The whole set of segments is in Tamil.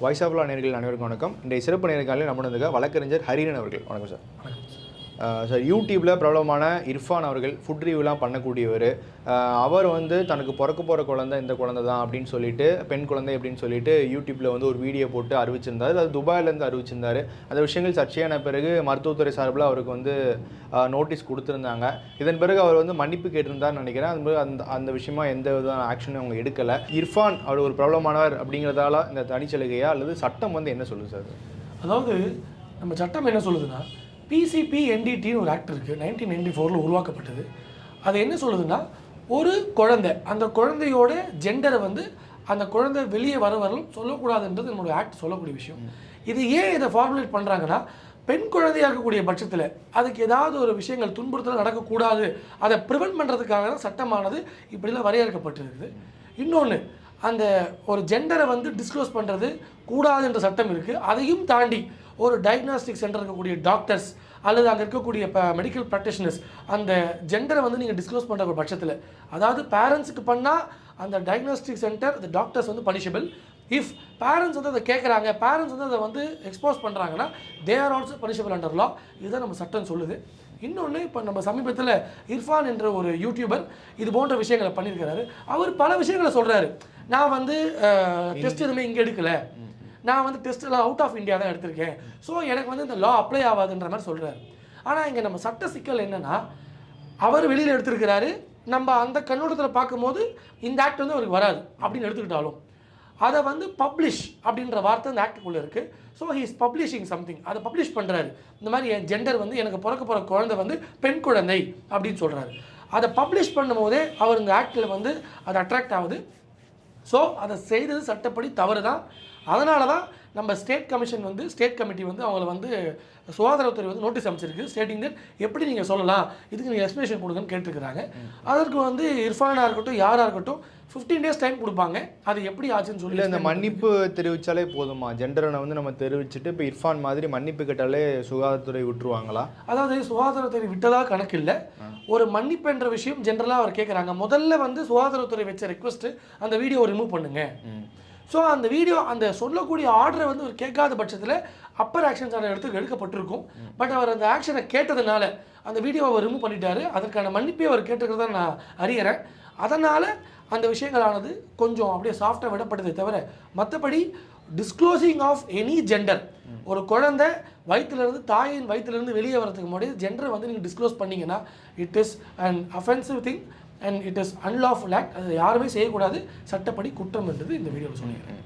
வாய்ஸ் ஆஃப் லா நேர்கள் அனைவருக்கும் வணக்கம். இன்றைய சிறப்பு நேர்காணலில் நம்ம வழக்கறிஞர் ஹரிரன் அவர்கள். வணக்கம் சார். அஹ் சார் யூடியூப்பில் பிரபலமான இர்ஃபான் அவர்கள் ஃபுட் ரிவ்யூலாம் பண்ணக்கூடியவர். அவர் வந்து தனக்கு பிறக்க போகிற குழந்தை இந்த குழந்தை தான் அப்படின்னு சொல்லிட்டு பெண் குழந்தை அப்படின்னு சொல்லிட்டு யூடியூப்பில் வந்து ஒரு வீடியோ போட்டு அறிவிச்சிருந்தார். அது துபாயிலேருந்து அறிவிச்சிருந்தார். அந்த விஷயங்கள் சர்ச்சையான பிறகு மருத்துவத்துறை சார்பில் அவருக்கு வந்து நோட்டீஸ் கொடுத்துருந்தாங்க. இதன் பிறகு அவர் வந்து மன்னிப்பு கேட்டிருந்தார்னு நினைக்கிறேன். அது அந்த அந்த விஷயமா எந்த விதமான ஆக்ஷனும் அவங்க எடுக்கலை. இர்ஃபான் அவர் ஒரு பிரபலமானவர் அப்படிங்கிறதால இந்த தனிச்சலுகையா அல்லது சட்டம் வந்து என்ன சொல்லுது சார்? அதாவது நம்ம சட்டம் என்ன சொல்லுதுன்னா பிசிபி என்டிடின்னு ஒரு ஆக்ட் இருக்குது நைன்டீன் நைன்டி ஃபோரில் உருவாக்கப்பட்டது. அது என்ன சொல்லுதுன்னா ஒரு குழந்தை அந்த குழந்தையோட ஜெண்டரை வந்து அந்த குழந்தை வெளியே வர வரலும் சொல்லக்கூடாதுன்றது நம்மளுடைய ஆக்ட் சொல்லக்கூடிய விஷயம். இது ஏன் இதை ஃபார்முலேட் பண்ணுறாங்கன்னா பெண் குழந்தையாக இருக்கக்கூடிய பட்சத்தில் அதுக்கு ஏதாவது ஒரு விஷயங்கள் துன்புறுத்தல் நடக்கக்கூடாது. அதை ப்ரிவென்ட் பண்ணுறதுக்காக தான் சட்டமானது இப்படிலாம் வரையறுக்கப்பட்டிருக்குது. இன்னொன்று அந்த ஒரு ஜெண்டரை வந்து டிஸ்க்ளோஸ் பண்ணுறது கூடாது என்ற சட்டம் இருக்குது அதையும் தாண்டி ஒரு டயக்னாஸ்டிக் சென்டர் இருக்கக்கூடிய டாக்டர்ஸ் அல்லது அங்கே இருக்கக்கூடிய இப்போ மெடிக்கல் ப்ராக்டிஷனர்ஸ் அந்த ஜெண்டரை வந்து நீங்கள் டிஸ்க்ளோஸ் பண்ணுற ஒரு பட்சத்தில். அதாவது பேரண்ட்ஸுக்கு பண்ணால் அந்த டயக்னாஸ்டிக் சென்டர் அந்த டாக்டர்ஸ் வந்து பனிஷபிள் இஃப் பேரண்ட்ஸ் வந்து அதை கேட்குறாங்க பேரண்ட்ஸ் வந்து அதை வந்து எக்ஸ்போஸ் பண்ணுறாங்கன்னா they are also punishable under law இதுதான் நம்ம சட்டம் சொல்லுது. இன்னொன்று இப்போ நம்ம சமீபத்தில் இர்ஃபான் என்ற ஒரு யூடியூபர் இது போன்ற விஷயங்களை பண்ணியிருக்கிறாரு. அவர் பல விஷயங்களை சொல்கிறாரு நான் வந்து டெஸ்ட் எதுவுமே இங்கே எடுக்கலை. நான் வந்து டெஸ்ட் எல்லாம் அவுட் ஆஃப் இந்தியா தான் எடுத்திருக்கேன். ஸோ எனக்கு வந்து இந்த லா அப்ளை ஆகாதுன்ற மாதிரி சொல்கிறாரு ஆனால் இங்கே நம்ம சட்ட சிக்கல் என்னென்னா அவர் வெளியில் எடுத்திருக்கிறாரு. நம்ம அந்த கண்ணோட்டத்தில் பார்க்கும்போது இந்த ஆக்ட் வந்து அவருக்கு வராது. அப்படின்னு எடுத்துக்கிட்டாலும். அதை வந்து பப்ளிஷ் அப்படின்ற வார்த்தை அந்த ஆக்டுக்குள்ளே இருக்குது so he is publishing something அதை பப்ளிஷ் பண்ணுறாரு இந்த மாதிரி என் ஜெண்டர் வந்து எனக்கு பிறக்க போகிற குழந்தை வந்து பெண் குழந்தை அப்படின்னு சொல்கிறாரு அதை பப்ளிஷ் பண்ணும்போதே அவர் இந்த ஆக்டில் வந்து அது அட்ராக்ட் ஆகுது. ஸோ அதை செய்தது சட்டப்படி தவறு தான் அதனால தான் நம்ம ஸ்டேட் கமிஷன் வந்து ஸ்டேட் கமிட்டி வந்து அவங்கள வந்து சுகாதாரத்துறை வந்து நோட்டீஸ் அமைச்சிருக்கு ஸ்டேட்டிங் தட் எப்படி நீங்கள் சொல்லலாம்? இதுக்கு நீங்கள் எக்ஸ்பிளேஷன் கொடுங்கன்னு கேட்டிருக்கிறாங்க. அதற்கு வந்து இர்ஃபானாக இருக்கட்டும் யாராக இருக்கட்டும் ஃபிஃப்டீன் டேஸ் டைம் கொடுப்பாங்க. அது எப்படி ஆச்சுன்னு சொல்லி இந்த மன்னிப்பு தெரிவிச்சாலே போதுமா ஜெண்டரனை வந்து நம்ம தெரிவிச்சுட்டு இப்போ இர்ஃபான் மாதிரி மன்னிப்பு கேட்டாலே சுகாதாரத்துறை விட்டுருவாங்களா? அதாவது சுகாதாரத்துறை விட்டதா கணக்கு இல்லை. ஒரு மன்னிப்பு என்ற விஷயம் ஜென்ரலாக அவர் கேட்குறாங்க முதல்ல வந்து சுகாதாரத்துறை வச்ச ரெக்வஸ்ட் அந்த வீடியோ ரிமூவ் பண்ணுங்க. ஸோ அந்த வீடியோ அந்த சொல்லக்கூடிய ஆர்டரை வந்து அவர் கேட்காத பட்சத்தில் அப்பர் ஆக்ஷன்ஸ் ஆன இடத்துக்கு எடுக்கப்பட்டிருக்கும். பட் அவர் அந்த ஆக்ஷனை கேட்டதுனால அந்த வீடியோவை அவர் ரிமூவ் பண்ணிட்டாரு. அதற்கான மன்னிப்பை அவர் கேட்டிருக்கிறதா நான் அறியறேன். அதனால் அந்த விஷயங்களானது கொஞ்சம் அப்படியே சாஃப்டாக விடப்பட்டதை தவிர மற்றபடி டிஸ்க்ளோசிங் ஆஃப் எனி ஜெண்டர் ஒரு குழந்தை வயிற்றுலேருந்து தாயின் வயிற்றுலேருந்து வெளியே வரதுக்கு முன்னாடி ஜெண்டரை வந்து நீங்கள் டிஸ்க்ளோஸ் பண்ணீங்கன்னா it is and offensive thing and it is unlawful act அது யாருமே செய்யக்கூடாது. சட்டப்படி குற்றம் என்றது இந்த வீடியோவில் சொல்லியிருக்கேன்.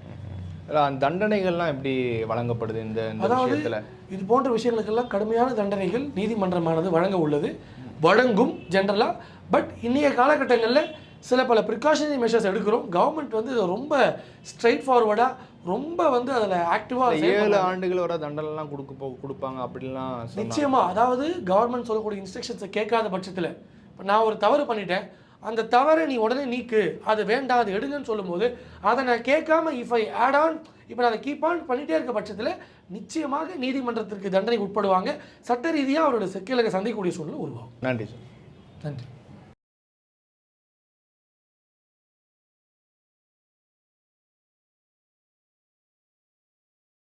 அந்த தண்டனைகள்லாம் எப்படி வழங்கப்படுது இந்த அதாவது இது போன்ற விஷயங்களுக்கெல்லாம் கடுமையான தண்டனைகள் நீதிமன்றமானது வழங்க உள்ளது. வழங்கும் ஜென்ரலாக பட் இன்றைய காலகட்டங்களில் சில பல ப்ரிகாஷனரி மெஷர்ஸ் எடுக்கிறோம். கவர்மெண்ட் வந்து ரொம்ப ஸ்ட்ரைட் ஃபார்வர்டாக ரொம்ப வந்து அதில் ஆக்டிவாக ஏழு ஆண்டுகள் வர தண்டனைலாம் கொடுக்க போ கொடுப்பாங்க அப்படிலாம் சொன்னாங்க. நிச்சயமா. அதாவது கவர்மெண்ட் சொல்லக்கூடிய இன்ஸ்ட்ரக்ஷன்ஸை கேட்காத பட்சத்தில் இப்போ நான் ஒரு தவறு பண்ணிட்டேன். அந்த தவறை நீ உடனே நீக்கு. அது வேண்டாம் அது எடுங்கன்னு சொல்லும்போது அதை நான் கேட்காம இஃப் ஐ ஆட் ஆன் இப்போ நான் அதை கீப் ஆன் பண்ணிட்டே இருக்க பட்சத்தில் நிச்சயமாக நீதிமன்றத்திற்கு தண்டனை உட்படுவாங்க. சட்ட ரீதியாக அவரோட சிக்கலுக்கு சந்திக்கக்கூடிய சூழ்நிலை உருவாகும். நன்றி சார் நன்றி.